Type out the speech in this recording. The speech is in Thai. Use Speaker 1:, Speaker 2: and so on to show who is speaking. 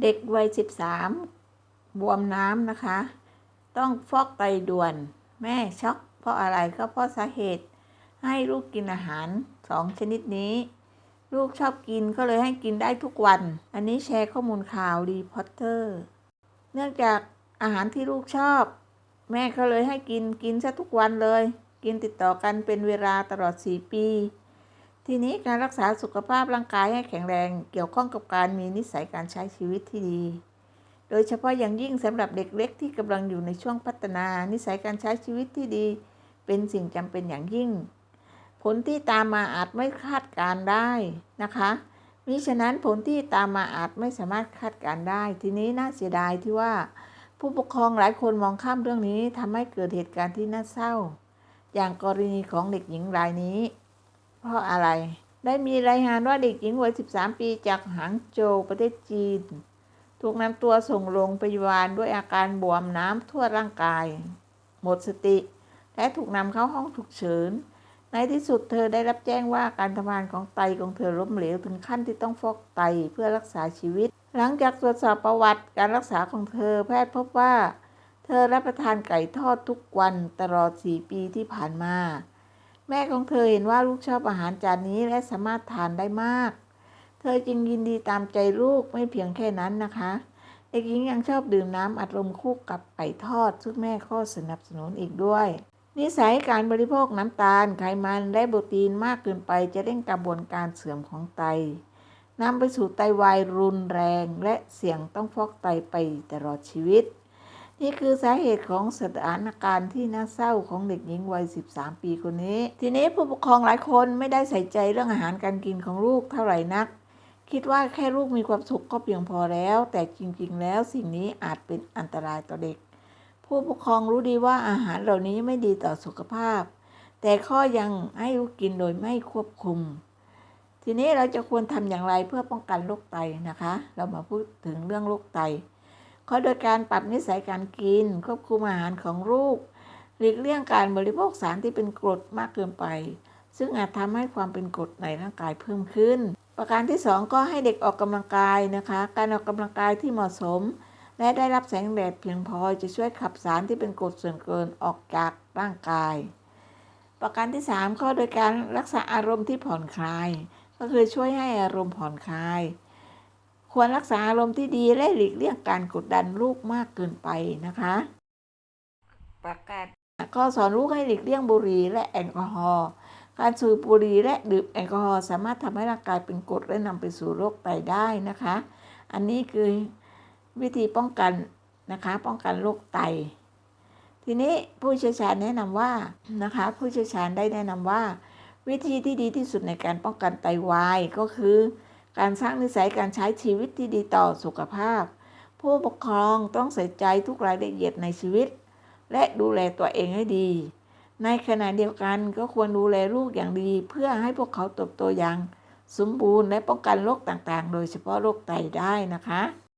Speaker 1: เด็กวัย 13 บวมน้ำนะคะ ต้องฟอกไตด่วน แม่ช็อกเพราะอะไรก็เพราะสาเหตุ ให้ลูกกินอาหารสองชนิดนี้ ลูกชอบกินก็เลยให้กินได้ทุกวัน อันนี้แชร์ข้อมูลข่าวรีพอร์เตอร์ เนื่องจากอาหารที่ลูกชอบ แม่ก็เลยให้กินกินซะทุกวันเลย กินติดต่อกันเป็นเวลาตลอด 4 ปี ทีนี้การรักษาสุขภาพร่างกายให้แข็งแรงเกี่ยวข้องกับการมีนิสัยการใช้ชีวิตที่ดี โดยเฉพาะอย่างยิ่งสำหรับเด็กเล็กที่กำลังอยู่ในช่วงพัฒนา นิสัยการใช้ชีวิตที่ดี เป็นสิ่งจำเป็นอย่างยิ่ง ผลที่ตามมาอาจไม่คาดการได้นะคะมิฉะนั้นผลที่ตามมาอาจไม่สามารถคาดการได้ ทีนี้น่าเสียดายที่ว่า ผู้ปกครองหลายคนมองข้ามเรื่องนี้ทำให้เกิดเหตุการณ์ที่น่าเศร้า อย่างกรณีของเด็กหญิงรายนี้ เพราะอะไร ได้มีรายงานว่าเด็กหญิงวัย 13 ปีจากหางโจวประเทศจีน ถูกนำตัวส่งโรงพยาบาลด้วยอาการบวมน้ำทั่วร่างกาย หมดสติ และถูกนำเข้าห้องฉุกเฉิน ในที่สุดเธอได้รับแจ้งว่าการทำงานของไตของเธอล้มเหลวถึงขั้นที่ต้องฟอกไตเพื่อรักษาชีวิต หลังจากตรวจสอบประวัติการรักษาของเธอ แพทย์พบว่า เธอรับประทานไก่ทอดทุกวันตลอด 4 ปีที่ผ่านมา แม่ของเธอเห็นว่าลูกชอบอาหารจานนี้และสามารถทานได้มาก เธอจึงยินดีตามใจลูกไม่เพียงแค่นั้นนะคะเด็กหญิงยังชอบดื่มน้ำอัดลมคู่กับไก่ทอด ซึ่งแม่ก็สนับสนุนอีกด้วย นิสัยการบริโภคน้ำตาลไขมันและโปรตีนมากเกินไปจะเร่งกระบวนการเสื่อมของไตนำไปสู่ไตวายรุนแรง และเสี่ยงต้องฟอกไตไปตลอดชีวิต นี่คือสาเหตุของสถานการณ์ที่น่าเศร้าของเด็กหญิงวัย 13 ปีคนนี้ ทีนี้ผู้ปกครองหลายคนไม่ได้ใส่ใจเรื่องอาหารการกินของลูกเท่าไหร่นัก คิดว่าแค่ลูกมีความสุขก็เพียงพอแล้ว แต่จริงๆ แล้วสิ่งนี้อาจเป็นอันตรายต่อเด็ก ผู้ปกครองรู้ดีว่าอาหารเหล่านี้ไม่ดีต่อสุขภาพ แต่ข้อยังให้ลูกกินโดยไม่ควบคุม ทีนี้เราจะควรทำอย่างไรเพื่อป้องกันโรคไตนะคะ เรามาพูดถึงเรื่องโรคไต ข้อโดยการปรับนิสัยการกิน ควบคุมอาหารของลูกหลีกเลี่ยงการบริโภคสารที่เป็นกรดมากเกินไป ซึ่งอาจทำให้ความเป็นกรดในร่างกายเพิ่มขึ้น ประการที่ 2 ก็ให้เด็กออกกำลังกายนะคะ การออกกำลังกายที่เหมาะสม และได้รับแสงแดดเพียงพอจะช่วยขับสารที่เป็นกรดส่วนเกินออกจากร่างกาย ประการที่3ข้อโดยการรักษาอารมณ์ที่ผ่อนคลาย ก็คือช่วยให้อารมณ์ผ่อนคลาย ควรรักษาอารมณ์ที่ดีและหลีกเลี่ยงการกดดันลูกมากเกินไปนะคะ ประกาศข้อสอนลูกให้หลีกเลี่ยงบุหรี่และแอลกอฮอล์การสูบบุหรี่และดื่มแอลกอฮอล์สามารถทำให้ร่างกายเป็นกรดและนำไปสู่โรคไตได้นะคะ อันนี้คือวิธีป้องกันนะคะป้องกันโรคไต ทีนี้ผู้เชี่ยวชาญแนะนำว่านะคะผู้เชี่ยวชาญได้แนะนำว่า วิธีที่ดีที่สุดในการป้องกันไตวายก็คือ การสร้างนิสัยการใช้ชีวิตที่ดีต่อสุขภาพ ผู้ปกครองต้องใส่ใจทุกรายละเอียดในชีวิต และดูแลตัวเองให้ดี ในขณะเดียวกันก็ควรดูแลลูกอย่างดี เพื่อให้พวกเขาเติบโตอย่างสมบูรณ์และป้องกันโรคต่างๆ โดยเฉพาะโรคไตได้นะคะ